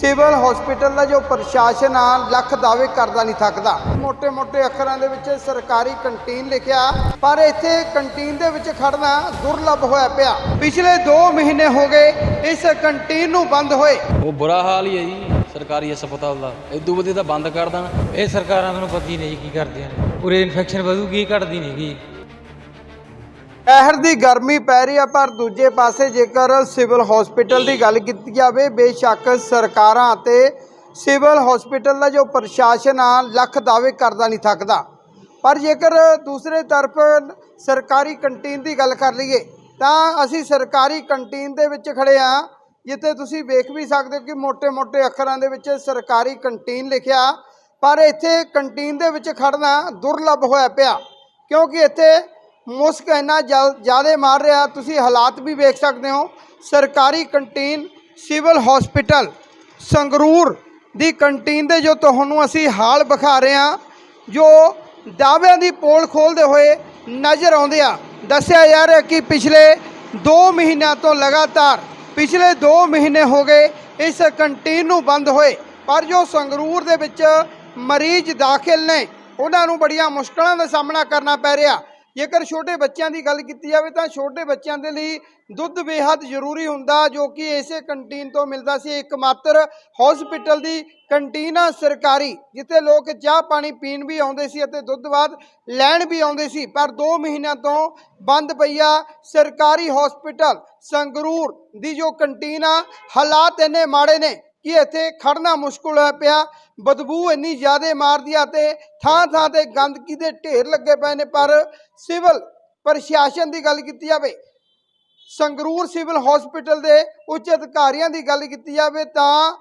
Civil hospital ਦਾ ਜੋ ਪ੍ਰਸ਼ਾਸਨ ਆ ਲੱਖ ਦਾਅਵੇ ਕਰਦਾ ਨਹੀਂ ਥੱਕਦਾ। ਮੋٹے-ਮੋٹے ਅੱਖਰਾਂ ਦੇ ਵਿੱਚ ਸਰਕਾਰੀ ਕੰਟੀਨ ਲਿਖਿਆ ਪਰ ਇੱਥੇ ਕੰਟੀਨ ਦੇ ਵਿੱਚ ਖੜਨਾ ਦੁਰਲੱਭ ਹੋਇਆ ਪਿਆ। ਪਿਛਲੇ 2 ਮਹੀਨੇ ਹੋ ਗਏ ਇਸ ਕੰਟੀਨ ਨੂੰ ਬੰਦ ਹੋਏ। ਉਹ ਬੁਰਾ ਹਾਲ ਹੀ ਹੈ ਜੀ ਸਰਕਾਰੀ ਹਸਪਤਾਲ ਦਾ। ਇਹ ਵਧੇ ਤਾਂ ਬੰਦ ਕਰ ਦੇਣ। ਇਹ ਸਰਕਾਰਾਂ ਨੂੰ ਪਤਾ ਹੀ ਨਹੀਂ ਕੀ ਕਰਦੀਆਂ ਨੇ। ਪੂਰੇ ਇਨਫੈਕਸ਼ਨ ਵਧੂਗੀ ਘਟਦੀ ਨਹੀਂਗੀ ਅਹਿਰ ਦੀ ਗਰਮੀ ਪੈ ਰਹੀ ਆ, ਪਰ ਦੂਜੇ ਪਾਸੇ ਜੇਕਰ ਸਿਵਲ ਹਸਪੀਟਲ ਦੀ ਗੱਲ ਕੀਤੀ ਜਾਵੇ, ਬੇਸ਼ੱਕ ਸਰਕਾਰਾਂ ਅਤੇ ਸਿਵਲ ਹਸਪੀਟਲ ਦਾ ਜੋ ਪ੍ਰਸ਼ਾਸਨ ਆ, ਲੱਖ ਦਾਅਵੇ ਕਰਦਾ ਨਹੀਂ ਥੱਕਦਾ। ਪਰ ਜੇਕਰ ਦੂਸਰੇ ਤਰਫ ਸਰਕਾਰੀ ਕੰਟੀਨ ਦੀ ਗੱਲ ਕਰ ਲਈਏ, ਤਾਂ ਅਸੀਂ ਸਰਕਾਰੀ ਕੰਟੀਨ ਦੇ ਵਿੱਚ ਖੜੇ ਆ, ਜਿੱਥੇ ਤੁਸੀਂ ਵੇਖ ਵੀ ਸਕਦੇ ਹੋ ਕਿ ਮੋٹے-ਮੋٹے ਅੱਖਰਾਂ ਦੇ ਵਿੱਚ ਸਰਕਾਰੀ ਕੰਟੀਨ ਲਿਖਿਆ, ਪਰ ਇੱਥੇ ਕੰਟੀਨ ਦੇ ਵਿੱਚ ਖੜਨਾ ਦੁਰਲੱਭ ਹੋਇਆ ਪਿਆ, ਕਿਉਂਕਿ ਇੱਥੇ ਮੁਸਕ ਇੰਨਾ ਜ਼ਿਆਦਾ ਮਾਰ ਰਿਹਾ, ਤੁਸੀਂ ਹਾਲਾਤ ਵੀ ਵੇਖ ਸਕਦੇ ਹੋ। ਸਰਕਾਰੀ ਕੰਟੀਨ ਸਿਵਲ ਹਸਪੀਟਲ ਸੰਗਰੂਰ ਦੀ ਕੰਟੀਨ ਦੇ ਜੋ ਤੁਹਾਨੂੰ ਅਸੀਂ ਹਾਲ ਵਿਖਾ ਰਹੇ ਹਾਂ, ਜੋ ਦਾਅਵਿਆਂ ਦੀ ਪੋਲ ਖੋਲਦੇ ਹੋਏ ਨਜ਼ਰ ਆਉਂਦੇ ਆ। ਦੱਸਿਆ ਜਾ ਰਿਹਾ ਕਿ ਪਿਛਲੇ 2 ਮਹੀਨਿਆਂ ਤੋਂ ਲਗਾਤਾਰ, ਪਿਛਲੇ 2 ਮਹੀਨੇ ਹੋ ਗਏ ਇਸ ਕੰਟੀਨ ਨੂੰ ਬੰਦ ਹੋਏ, ਪਰ ਜੋ ਸੰਗਰੂਰ ਦੇ ਵਿੱਚ ਮਰੀਜ਼ ਦਾਖਲ ਨੇ, ਉਹਨਾਂ ਨੂੰ ਬੜੀਆਂ ਮੁਸ਼ਕਲਾਂ ਦਾ ਸਾਹਮਣਾ ਕਰਨਾ ਪੈ ਰਿਹਾ। ਜੇਕਰ ਛੋਟੇ ਬੱਚਿਆਂ ਦੀ ਗੱਲ ਕੀਤੀ ਜਾਵੇ ਤਾਂ ਛੋਟੇ ਬੱਚਿਆਂ ਦੇ ਲਈ ਦੁੱਧ ਬੇਹੱਦ ਜ਼ਰੂਰੀ ਹੁੰਦਾ ਜੋ ਕਿ ਇਸੇ ਕੰਟੀਨ ਤੋਂ ਮਿਲਦਾ ਸੀ ਇੱਕ ਮਾਤਰ ਹਸਪੀਟਲ ਦੀ ਕੰਟੀਨ ਆ ਸਰਕਾਰੀ, ਜਿੱਥੇ ਲੋਕ ਚਾਹ ਪਾਣੀ ਪੀਣ ਵੀ ਆਉਂਦੇ ਸੀ ਅਤੇ ਦੁੱਧ ਬਾਅਦ ਲੈਣ ਵੀ ਆਉਂਦੇ ਸੀ, ਪਰ 2 ਮਹੀਨਿਆਂ ਤੋਂ ਬੰਦ ਪਈ ਆ ਸਰਕਾਰੀ ਹਸਪੀਟਲ ਸੰਗਰੂਰ ਦੀ ਜੋ ਕੰਟੀਨ ਆ, ਹਾਲਾਤ ਇੰਨੇ ਮਾੜੇ ਨੇ ਕਿ ਇੱਥੇ ਖੜਨਾ ਮੁਸ਼ਕਲ ਹੋਇਆ ਪਿਆ। ਬਦਬੂ ਇੰਨੀ ਜ਼ਿਆਦਾ ਮਾਰਦੀ ਆ ਤੇ ਥਾਂ ਥਾਂ ਤੇ ਗੰਦਗੀ ਦੇ ਢੇਰ ਲੱਗੇ ਪਏ ਨੇ, ਪਰ ਸਿਵਲ ਪ੍ਰਸ਼ਾਸਨ ਦੀ ਗੱਲ ਕੀਤੀ ਜਾਵੇ, ਸੰਗਰੂਰ ਸਿਵਲ ਹਸਪੀਟਲ ਦੇ ਉੱਚ ਅਧਿਕਾਰੀਆਂ ਦੀ ਗੱਲ ਕੀਤੀ ਜਾਵੇ ਤਾਂ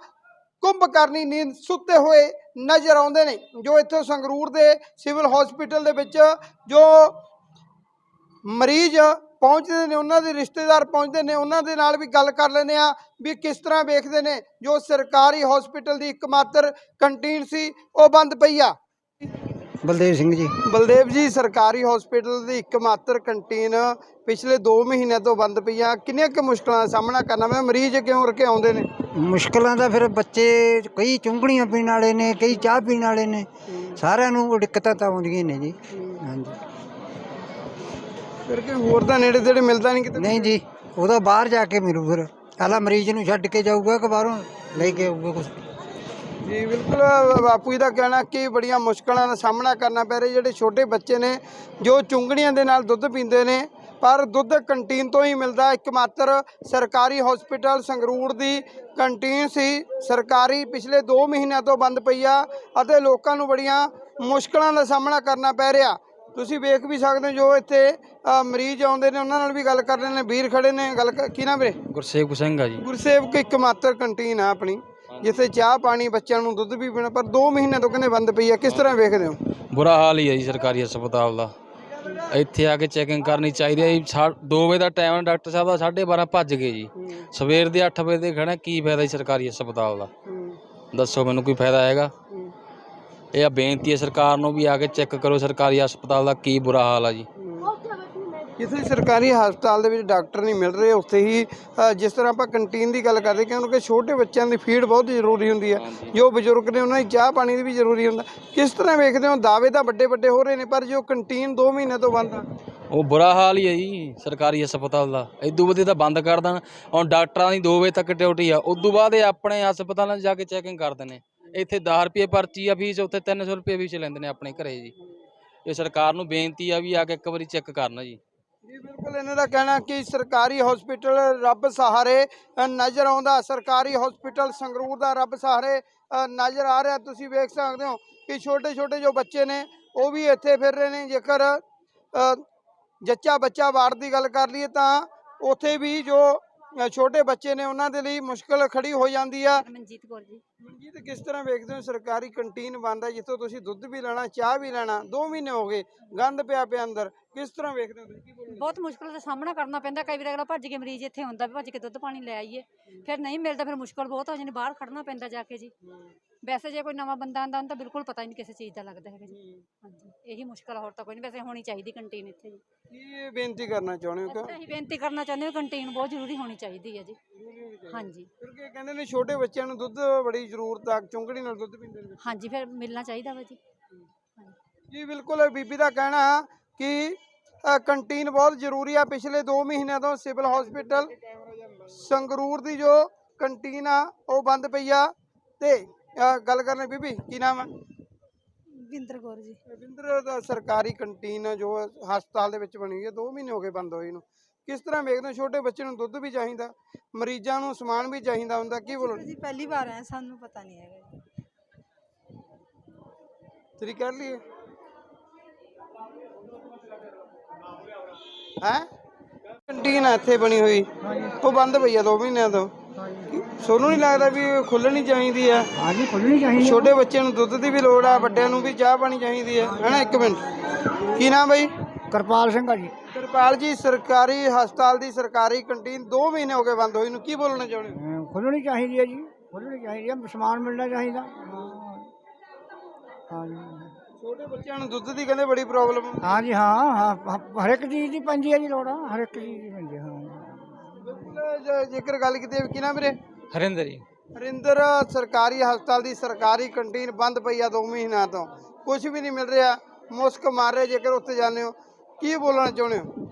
ਕੁੰਭਕਰਨੀ ਨੀਂਦ ਸੁੱਤੇ ਹੋਏ ਨਜ਼ਰ ਆਉਂਦੇ ਨੇ, ਜੋ ਇੱਥੋਂ ਸੰਗਰੂਰ ਦੇ ਸਿਵਲ ਹਸਪੀਟਲ ਦੇ ਵਿੱਚ ਜੋ ਮਰੀਜ਼ ਪਹੁੰਚਦੇ ਨੇ ਉਹਨਾਂ ਦੇ ਰਿਸ਼ਤੇਦਾਰ ਪਹੁੰਚਦੇ ਨੇ ਉਹਨਾਂ ਦੇ ਨਾਲ ਵੀ ਗੱਲ ਕਰ ਲੈਂਦੇ ਆ ਵੀ ਕਿਸ ਤਰ੍ਹਾਂ ਵੇਖਦੇ ਨੇ ਜੋ ਸਰਕਾਰੀ ਹਸਪੀਟਲ ਦੀ ਇੱਕਮਾਤਰ ਕੰਟੀਨ ਸੀ ਉਹ ਬੰਦ ਪਈ ਆ। ਬਲਦੇਵ ਸਿੰਘ ਜੀ। ਬਲਦੇਵ ਜੀ ਸਰਕਾਰੀ ਹਸਪੀਟਲ ਦੀ ਇੱਕਮਾਤਰ ਕੰਟੀਨ ਪਿਛਲੇ 2 ਮਹੀਨਿਆਂ ਤੋਂ ਬੰਦ ਪਈ ਆ। ਕਿੰਨੀਆਂ ਕੁ ਮੁਸ਼ਕਲਾਂ ਦਾ ਸਾਹਮਣਾ ਕਰਨਾ ਮੈਂ ਮਰੀਜ਼ ਕਿਉਂ ਰਕੇ ਆਉਂਦੇ ਨੇ? ਮੁਸ਼ਕਲਾਂ ਦਾ ਫਿਰ ਬੱਚੇ ਕਈ ਚੁੰਗੜੀਆਂ ਪੀਣ ਵਾਲੇ ਨੇ ਕਈ ਚਾਹ ਪੀਣ ਵਾਲੇ ਨੇ ਸਾਰਿਆਂ ਨੂੰ ਦਿੱਕਤਾਂ ਤਾਂ ਆਉਂਦੀਆਂ ਨੇ ਜੀ। ਹਾਂਜੀ। ਫਿਰ ਕਿ ਹੋਰ ਤਾਂ ਨੇੜੇ ਤੇੜੇ ਮਿਲਦਾ ਨਹੀਂ ਕਿਤੇ? ਨਹੀਂ ਜੀ ਉਹਦਾ ਬਾਹਰ ਜਾ ਕੇ ਮਿਲੂ ਫਿਰ। ਆਲਾ ਮਰੀਜ਼ ਨੂੰ ਛੱਡ ਕੇ ਜਾਊਗਾ ਕਿ ਬਾਹਰੋਂ ਲੈ ਕੇ ਆਊਗਾ ਕੁਝ ਜੀ ਬਿਲਕੁਲ ਬਾਪੂ ਜੀ ਦਾ ਕਹਿਣਾ ਕਿ ਬੜੀਆਂ ਮੁਸ਼ਕਲਾਂ ਦਾ ਸਾਹਮਣਾ ਕਰਨਾ ਪੈ ਰਿਹਾ। ਜਿਹੜੇ ਛੋਟੇ ਬੱਚੇ ਨੇ ਜੋ ਚੁੰਗੜੀਆਂ ਦੇ ਨਾਲ ਦੁੱਧ ਪੀਂਦੇ ਨੇ ਪਰ ਦੁੱਧ ਕੰਟੀਨ ਤੋਂ ਹੀ ਮਿਲਦਾ। ਇੱਕਮਾਤਰ ਸਰਕਾਰੀ ਹਸਪੀਟਲ ਸੰਗਰੂਰ ਦੀ ਕੰਟੀਨ ਸੀ। ਸਰਕਾਰੀ ਪਿਛਲੇ 2 ਮਹੀਨਿਆਂ ਤੋਂ ਬੰਦ ਪਈ ਆ ਅਤੇ ਲੋਕਾਂ ਨੂੰ ਬੜੀਆਂ ਮੁਸ਼ਕਲਾਂ ਦਾ ਸਾਹਮਣਾ ਕਰਨਾ ਪੈ ਰਿਹਾ। ਤੁਸੀਂ ਵੇਖ ਵੀ ਸਕਦੇ ਹੋ ਜੋ ਇੱਥੇ ਅ, ਮਰੀਜ਼ ਆਉਂਦੇ ਨੇ ਉਹਨਾਂ ਨਾਲ ਵੀ ਗੱਲ ਕਰ ਰਹੇ ਨੇ ਵੀਰ ਖੜੇ ਨੇ ਗੱਲ ਕ- ਕੀ ਨਾ ਵੀਰੇ? ਗੁਰਸੇਵਕ ਸਿੰਘ ਆ ਜੀ। ਗੁਰਸੇਵਕ ਇੱਕਮਾਤਰ ਕੰਟੀਨ ਆ ਆਪਣੀ ਜਿੱਥੇ ਚਾਹ ਪਾਣੀ ਬੱਚਿਆਂ ਨੂੰ ਦੁੱਧ ਵੀ ਪੀਣਾ ਪਰ 2 ਮਹੀਨੇ ਤੋਂ ਕਹਿੰਦੇ ਬੰਦ ਪਈ ਆ ਕਿਸ ਤਰ੍ਹਾਂ ਵੇਖਦੇ ਹੋ? ਬੁਰਾ ਹਾਲ ਹੀ ਹੈ ਜੀ ਸਰਕਾਰੀ ਹਸਪਤਾਲ ਦਾ। ਇੱਥੇ ਆ ਕੇ ਚੈਕਿੰਗ ਕਰਨੀ ਚਾਹੀਦੀ ਹੈ ਜੀ 2 ਵਜੇ ਦਾ ਟਾਈਮ ਡਾਕਟਰ ਸਾਹਿਬ ਦਾ 12:30 ਭੱਜ ਗਏ ਜੀ। ਸਵੇਰ ਦੇ 8 ਵਜੇ ਦੇ ਖੜਾ ਕੀ ਫਾਇਦਾ ਜੀ ਸਰਕਾਰੀ ਹਸਪਤਾਲ ਦਾ? ਦੱਸੋ ਮੈਨੂੰ ਕੋਈ ਫਾਇਦਾ ਹੈਗਾ? ਇਹ ਆ ਬੇਨਤੀ ਹੈ ਸਰਕਾਰ ਨੂੰ ਵੀ ਆ ਕੇ ਚੈੱਕ ਕਰੋ ਸਰਕਾਰੀ ਹਸਪਤਾਲ ਦਾ ਕੀ ਬੁਰਾ ਹਾਲ ਆ ਜੀ। ਜਿੱਥੇ ਸਰਕਾਰੀ ਹਸਪਤਾਲ ਦੇ ਵਿੱਚ ਡਾਕਟਰ ਨਹੀਂ ਮਿਲ ਰਹੇ ਉੱਥੇ ਹੀ ਅ, ਜਿਸ ਤਰ੍ਹਾਂ ਆਪਾਂ ਕੰਟੀਨ ਦੀ ਗੱਲ ਕਰਦੇ ਕਿਉਂਕਿ ਛੋਟੇ ਬੱਚਿਆਂ ਦੀ ਫੀਡ ਬਹੁਤ ਜ਼ਰੂਰੀ ਹੁੰਦੀ ਹੈ। ਜੋ ਬਜ਼ੁਰਗ ਨੇ ਉਹਨਾਂ ਦੀ ਚਾਹ ਪਾਣੀ ਦੀ ਵੀ ਜ਼ਰੂਰੀ ਹੁੰਦਾ। ਕਿਸ ਤਰ੍ਹਾਂ ਵੇਖਦੇ ਹੋ ਦਾਅਵੇ ਤਾਂ ਵੱਡੇ ਵੱਡੇ ਹੋ ਰਹੇ ਨੇ ਪਰ ਜੋ ਕੰਟੀਨ 2 ਮਹੀਨੇ ਤੋਂ ਬੰਦ ਆ। ਉਹ ਬੁਰਾ ਹਾਲ ਹੀ ਹੈ ਜੀ ਸਰਕਾਰੀ ਹਸਪਤਾਲ ਦਾ। ਇਦੋਂ ਵਧੀਆ ਤਾਂ ਬੰਦ ਕਰ ਦੇਣ। ਹੁਣ ਡਾਕਟਰਾਂ ਦੀ 2 ਵਜੇ ਤੱਕ ਡਿਊਟੀ ਆ। ਉਦੋਂ ਬਾਅਦ ਇਹ ਆਪਣੇ ਹਸਪਤਾਲਾਂ 'ਚ ਜਾ ਕੇ ਚੈਕਿੰਗ ਕਰਦੇ ਨੇ। ਇੱਥੇ 10 ਰੁਪਏ ਪਰਚੀ ਆ ਫੀਸ, ਉੱਥੇ 300 ਰੁਪਏ ਫੀਸ ਲੈਂਦੇ ਨੇ ਆਪਣੇ ਘਰੇ ਜੀ। ਇਹ ਸਰਕਾਰ ਨੂੰ ਬੇਨਤੀ ਆ ਵੀ ਆ ਕੇ ਇੱਕ ਵਾਰੀ ਚੈੱਕ ਕਰਨਾ ਜੀ। ਜੀ, ਬਿਲਕੁਲ ਇਹਨਾਂ ਦਾ ਕਹਿਣਾ ਕਿ ਸਰਕਾਰੀ ਹਸਪੀਟਲ ਰੱਬ ਸਹਾਰੇ ਨਜ਼ਰ ਆਉਂਦਾ। ਸਰਕਾਰੀ ਹਸਪੀਟਲ ਸੰਗਰੂਰ ਦਾ ਰੱਬ ਸਹਾਰੇ ਨਜ਼ਰ ਆ ਰਿਹਾ। ਤੁਸੀਂ ਵੇਖ ਸਕਦੇ ਹੋ ਕਿ ਛੋਟੇ ਛੋਟੇ ਜੋ ਬੱਚੇ ਨੇ, ਉਹ ਵੀ ਇੱਥੇ ਫਿਰ ਰਹੇ ਨੇ। ਜੇਕਰ ਜੱਚਾ ਬੱਚਾ ਵਾਰਡ ਦੀ ਗੱਲ ਕਰ ਲਈਏ ਤਾਂ ਉੱਥੇ ਵੀ ਜੋ ਛੋਟੇ ਬੱਚੇ ਨੇ ਉਹਨਾਂ ਦੇ ਲਈ ਮੁਸ਼ਕਲ ਖੜੀ ਹੋ ਜਾਂਦੀ ਆ। ਮਨਜੀਤ ਕੌਰ ਜੀ। ਮਨਜੀਤ ਕਿਸ ਤਰ੍ਹਾਂ ਵੇਖਦੇ ਹੋ? ਸਰਕਾਰੀ ਕੰਟੀਨ ਬੰਦ ਹੈ ਜਿੱਥੋਂ ਤੁਸੀਂ ਦੁੱਧ ਵੀ ਲੈਣਾ ਚਾਹ ਵੀ ਲੈਣਾ 2 ਮਹੀਨੇ ਹੋ ਗਏ ਗੰਦ ਪਿਆ ਪਿਆ ਅੰਦਰ। ਕਿਸ ਤਰ੍ਹਾਂ ਵੇਖਦੇ ਹੋ ਤੁਸੀਂ? ਕੀ ਬੋਲੋ ਬਹੁਤ ਮੁਸ਼ਕਲ ਦਾ ਸਾਹਮਣਾ ਕਰਨਾ ਪੈਂਦਾ। ਕਈ ਵਾਰ ਅਗਲਾ ਭੱਜ ਕੇ ਮਰੀਜ਼ ਇੱਥੇ ਹੁੰਦਾ ਵੀ ਭੱਜ ਕੇ ਦੁੱਧ ਪਾਣੀ ਲੈ ਆਈਏ। ਫਿਰ ਨਹੀਂ ਮਿਲਦਾ ਫਿਰ ਮੁਸ਼ਕਲ ਬਹੁਤ ਹੋ ਜਾਂਦੀ ਬਾਹਰ ਖੜਨਾ ਪੈਂਦਾ ਜਾ ਕੇ ਜੀ। ਵੈਸੇ ਜੇ ਕੋਈ ਨਵਾਂ ਬੰਦਾ ਆਂਦਾ ਉਹਨੂੰ ਤਾਂ ਬਿਲਕੁਲ ਪਤਾ ਹੀ ਨਹੀਂ ਕਿਸੇ ਚੀਜ਼ ਦਾ ਲੱਗਦਾ ਹੈਗਾ ਜੀ। ਹਾਂਜੀ ਇਹੀ ਮੁਸ਼ਕਲ ਹੋਰ ਤਾਂ ਕੋਈ ਨਹੀਂ। ਵੈਸੇ ਹੋਣੀ ਚਾਹੀਦੀ ਕੰਟੀਨ ਇੱਥੇ ਜੀ। ਕੀ ਬੇਨਤੀ ਕਰਨਾ ਚਾਹੁੰਦੇ ਹੋ ਕਿ ਅਸੀਂ ਬੇਨਤੀ ਕਰਨਾ ਚਾਹੁੰਦੇ ਹਾਂ ਕੰਟੀਨ ਬਹੁਤ ਜ਼ਰੂਰੀ ਹੋਣੀ ਚਾਹੀਦੀ ਹੈ ਜੀ। ਹਾਂਜੀ। ਕਿਉਂਕਿ ਕਹਿੰਦੇ ਨੇ ਛੋਟੇ ਬੱਚਿਆਂ ਨੂੰ ਦੁੱਧ ਬੜੀ ਜ਼ਰੂਰਤ ਆ ਚੁੰਗੜੀ ਨਾਲ ਦੁੱਧ ਪੀਂਦੇ ਨੇ। ਹਾਂਜੀ ਫਿਰ ਮਿਲਣਾ ਚਾਹੀਦਾ ਵਾ ਜੀ। ਜੀ ਬਿਲਕੁਲ। ਬੀਬੀ ਦਾ ਕਹਿਣਾ ਕਿ ਕੰਟੀਨ ਬਹੁਤ ਜ਼ਰੂਰੀ ਆ। ਪਿਛਲੇ 2 ਮਹੀਨਿਆਂ ਤੋਂ ਸਿਵਲ ਹਸਪੀਟਲ ਸੰਗਰੂਰ ਦੀ ਜੋ ਕੰਟੀਨ ਆ ਉਹ ਬੰਦ ਪਈ ਆ। ਤੇ ਗੱਲ ਕਰਨੇ ਬੀਬੀ ਕੀ ਨਾਮ ਹੈ ਵਿੰਦਰ ਕੌਰ ਜੀ। ਰਵਿੰਦਰ ਦਾ ਸਰਕਾਰੀ ਕੰਟੀਨ ਜੋ ਹਸਪਤਾਲ ਦੇ ਵਿੱਚ ਬਣੀ ਹੋਈ ਹੈ 2 ਮਹੀਨੇ ਹੋ ਗਏ ਬੰਦ ਹੋਈ ਨੂੰ। ਕਿਸ ਤਰ੍ਹਾਂ ਵੇਖਦੇ ਹੋ? ਛੋਟੇ ਬੱਚੇ ਨੂੰ ਦੁੱਧ ਵੀ ਚਾਹੀਦਾ ਮਰੀਜ਼ਾਂ ਨੂੰ ਸਮਾਨ ਵੀ ਚਾਹੀਦਾ ਹੁੰਦਾ ਕੀ ਬੋਲਣ ਜੀ ਪਹਿਲੀ ਵਾਰ ਆਏ ਸਾਨੂੰ ਪਤਾ ਨਹੀਂ ਹੈਗਾ ਜੀ। ਤੇਰੀ ਕਰ ਲਈਏ। ਹੈ? ਕੰਟੀਨ ਆ ਇੱਥੇ ਬਣੀ ਹੋਈ। ਉਹ ਬੰਦ ਪਈ ਆ 2 ਮਹੀਨਿਆਂ ਤੋਂ। ਸੋਨੂੰ ਨਹੀਂ ਲੱਗਦਾ ਵੀ ਖੁੱਲਣੀ ਚਾਹੀਦੀ ਆ? ਹਾਂਜੀ ਖੁੱਲਣੀ ਚਾਹੀਦੀ ਛੋਟੇ ਬੱਚਿਆਂ ਨੂੰ ਦੁੱਧ ਦੀ ਵੀ ਲੋੜ ਆ ਵੱਡਿਆਂ ਨੂੰ ਵੀ ਚਾਹ ਪਾਣੀ ਚਾਹੀਦੀ ਹੈ ਹੈਨਾ ਇੱਕ ਮਿੰਟ। ਕੀ ਨਾਮ ਬਈ? ਕਿਰਪਾਲ ਸਿੰਘ ਆ ਜੀ। ਕਿਰਪਾਲ ਜੀ ਸਰਕਾਰੀ ਹਸਪਤਾਲ ਦੀ ਸਰਕਾਰੀ ਕੰਟੀਨ 2 ਮਹੀਨੇ ਹੋ ਗਏ ਬੰਦ ਹੋਈ ਨੂੰ। ਕੀ ਬੋਲਣਾ ਚਾਹੁੰਦੇ ਹੋ? ਖੁੱਲਣੀ ਚਾਹੀਦੀ ਹੈ ਜੀ। ਖੁੱਲਣੀ ਚਾਹੀਦੀ ਹੈ ਸਮਾਨ ਮਿਲਣਾ ਚਾਹੀਦਾ। ਹਾਂਜੀ। ਛੋਟੇ ਬੱਚਿਆਂ ਨੂੰ ਦੁੱਧ ਦੀ ਕਹਿੰਦੇ ਬੜੀ ਪ੍ਰੋਬਲਮ ਹਾਂਜੀ ਹਾਂ ਹਾਂ ਹ- ਹਰ ਇੱਕ ਚੀਜ਼ ਦੀ ਪੈਂਦੀ ਹੈ ਜੀ ਲੋੜ ਹਰ ਇੱਕ ਚੀਜ਼ ਦੀ ਪੈਂਦੀ ਹੈ ਹਾਂ। ਜੇਕਰ ਗੱਲ ਕੀਤੀ ਜਾਵੇ ਕੀ ਨਾਮ ਵੀਰੇ? ਹਰਿੰਦਰ ਜੀ। ਹਰਿੰਦਰ ਸਰਕਾਰੀ ਹਸਪਤਾਲ ਦੀ ਸਰਕਾਰੀ ਕੰਟੀਨ ਬੰਦ ਪਈ ਆ 2 ਮਹੀਨਿਆਂ ਤੋਂ। ਕੁਝ ਵੀ ਨਹੀਂ ਮਿਲ ਰਿਹਾ ਮੁਸਕ ਮਾਰ ਰਹੇ ਜੇਕਰ ਉੱਥੇ ਜਾਂਦੇ ਹੋ ਕੀ ਬੋਲਣਾ ਚਾਹੁੰਦੇ ਹੋ?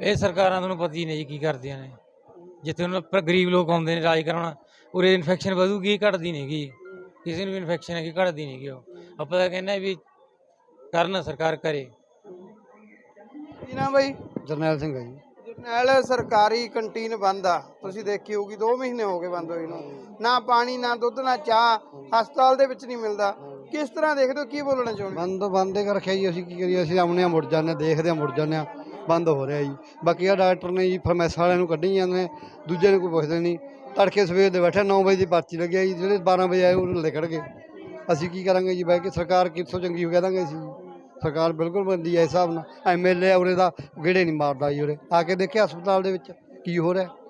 ਇਹ ਸਰਕਾਰਾਂ ਤੁਹਾਨੂੰ ਪਤਾ ਹੀ ਨਹੀਂ ਜੀ ਕੀ ਕਰਦੀਆਂ ਨੇ। ਜਿੱਥੇ ਉਹਨਾਂ ਪਰ ਗਰੀਬ ਲੋਕ ਆਉਂਦੇ ਨੇ ਇਲਾਜ ਕਰਾਉਣ ਉਰੇ ਇਨਫੈਕਸ਼ਨ ਵਧੂਗੀ ਘਟਦੀ ਨਹੀਂਗੀ ਕਿਸੇ ਨੂੰ ਵੀ ਇਨਫੈਕਸ਼ਨ ਹੈ ਕਿ ਘਟਦੀ ਨਹੀਂਗੀ ਉਹ। ਆਪਾਂ ਤਾਂ ਕਹਿੰਦੇ ਆ ਵੀ ਕਰਨ ਸਰਕਾਰ ਕਰੇ? ਕੀ ਨਾਮ ਬਾਈ? ਜਰਨੈਲ ਸਿੰਘ ਹੈ ਜੀ। ਜਰਨੈਲ ਸਰਕਾਰੀ ਕੰਟੀਨ ਬੰਦ ਆ। ਤੁਸੀਂ ਦੇਖੀ ਹੋਊਗੀ 2 ਮਹੀਨੇ ਹੋ ਗਏ ਬੰਦ ਹੋਈ ਨੂੰ। ਨਾ ਪਾਣੀ ਨਾ ਦੁੱਧ ਨਾ ਚਾਹ ਹਸਪਤਾਲ ਦੇ ਵਿੱਚ ਨਹੀਂ ਮਿਲਦਾ। ਕਿਸ ਤਰ੍ਹਾਂ ਦੇਖਦੇ ਹੋ ਕੀ ਬੋਲਣਾ ਚਾਹੁੰਦੇ? ਬੰਦ ਬੰਦ ਹੀ ਰੱਖਿਆ ਜੀ ਅਸੀਂ ਕੀ ਕਰੀਏ? ਅਸੀਂ ਆਉਣੇ ਆ ਮੁੜ ਜਾਂਦੇ ਹਾਂ, ਦੇਖਦੇ ਆ ਮੁੜ ਜਾਂਦੇ ਆ ਬੰਦ ਹੋ ਰਿਹਾ ਜੀ। ਬਾਕੀ ਆ ਡਾਕਟਰ ਨੇ ਜੀ ਫਰਮੈਸ ਵਾਲਿਆਂ ਨੂੰ ਕੱਢੀ ਜਾਂਦੇ ਨੇ। ਦੂਜੇ ਨੂੰ ਕੋਈ ਪੁੱਛਦੇ ਨਹੀਂ। ਤੜਕੇ ਸਵੇਰ ਦੇ ਬੈਠੇ 9 ਵਜੇ ਦੀ ਪਰਚੀ ਲੱਗਿਆ ਜੀ। ਜਿਹੜੇ 12 ਵਜੇ ਆਏ ਉਹ ਲਿਖੜ ਗਏ। ਅਸੀਂ ਕੀ ਕਰਾਂਗੇ ਜੀ? ਬਹਿ ਕੇ ਸਰਕਾਰ ਕਿੱਥੋਂ ਚੰਗੀ ਹੋ ਕਹਿ ਦਾਂਗੇ ਅਸੀਂ ਸਰਕਾਰ ਬਿਲਕੁਲ ਬੰਦੀ ਹੈ ਇਸ ਹਿਸਾਬ ਨਾਲ। ਐਮਐਲਏ ਉਰੇ ਦਾ, ਗੇੜੇ ਨਹੀਂ ਮਾਰਦਾ ਜੀ ਉਰੇ। ਆ ਕੇ ਦੇਖਿਆ ਹਸਪਤਾਲ ਦੇ ਵਿੱਚ, ਕੀ ਹੋ ਰਿਹਾ?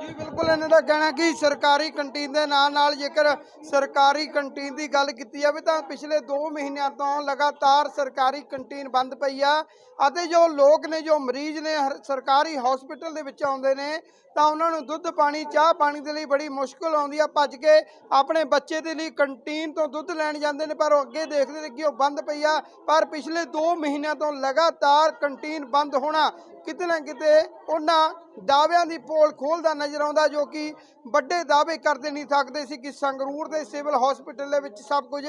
ਜੀ, ਬਿਲਕੁਲ ਇਹਨਾਂ ਦਾ ਕਹਿਣਾ ਕਿ ਸਰਕਾਰੀ ਕੰਟੀਨ ਦੇ ਨਾਲ ਨਾਲ ਜੇਕਰ ਸਰਕਾਰੀ ਕੰਟੀਨ ਦੀ ਗੱਲ ਕੀਤੀ ਜਾਵੇ ਤਾਂ ਪਿਛਲੇ 2 ਮਹੀਨਿਆਂ ਤੋਂ ਲਗਾਤਾਰ ਸਰਕਾਰੀ ਕੰਟੀਨ ਬੰਦ ਪਈ ਆ ਅਤੇ ਜੋ ਲੋਕ ਨੇ, ਜੋ ਮਰੀਜ਼ ਨੇ, ਹਰ- ਸਰਕਾਰੀ ਹਸਪੀਟਲ ਦੇ ਵਿੱਚ ਆਉਂਦੇ ਨੇ ਤਾਂ ਉਹਨਾਂ ਨੂੰ ਦੁੱਧ ਪਾਣੀ, ਚਾਹ ਪਾਣੀ ਦੇ ਲਈ ਬੜੀ ਮੁਸ਼ਕਲ ਆਉਂਦੀ ਆ, ਭੱਜ ਕੇ ਆਪਣੇ ਬੱਚੇ ਦੇ ਲਈ ਕੰਟੀਨ ਤੋਂ ਦੁੱਧ ਲੈਣ ਜਾਂਦੇ ਨੇ, ਪਰ ਉਹ ਅੱਗੇ ਦੇਖਦੇ ਨੇ ਕਿ ਉਹ ਬੰਦ ਪਈ ਆ। ਪਰ ਪਿਛਲੇ 2 ਮਹੀਨਿਆਂ ਤੋਂ ਲਗਾਤਾਰ ਕੰਟੀਨ ਬੰਦ ਹੋਣਾ ਕਿਤੇ ਨਾ ਕਿਤੇ ਉਹਨਾਂ ਦਾਅਵਿਆਂ ਦੀ ਪੋਲ ਖੋਲਦਾ ਨਜ਼ਰ ਆਉਂਦਾ ਜੋ ਕਿ ਵੱਡੇ ਦਾਅਵੇ ਕਰਦੇ ਨਹੀਂ ਥੱਕਦੇ ਸੀ ਕਿ ਸੰਗਰੂਰ ਦੇ ਸਿਵਲ ਹਸਪੀਟਲ ਦੇ ਵਿੱਚ ਸਭ ਕੁਝ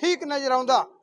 ਠੀਕ ਨਜ਼ਰ ਆਉਂਦਾ।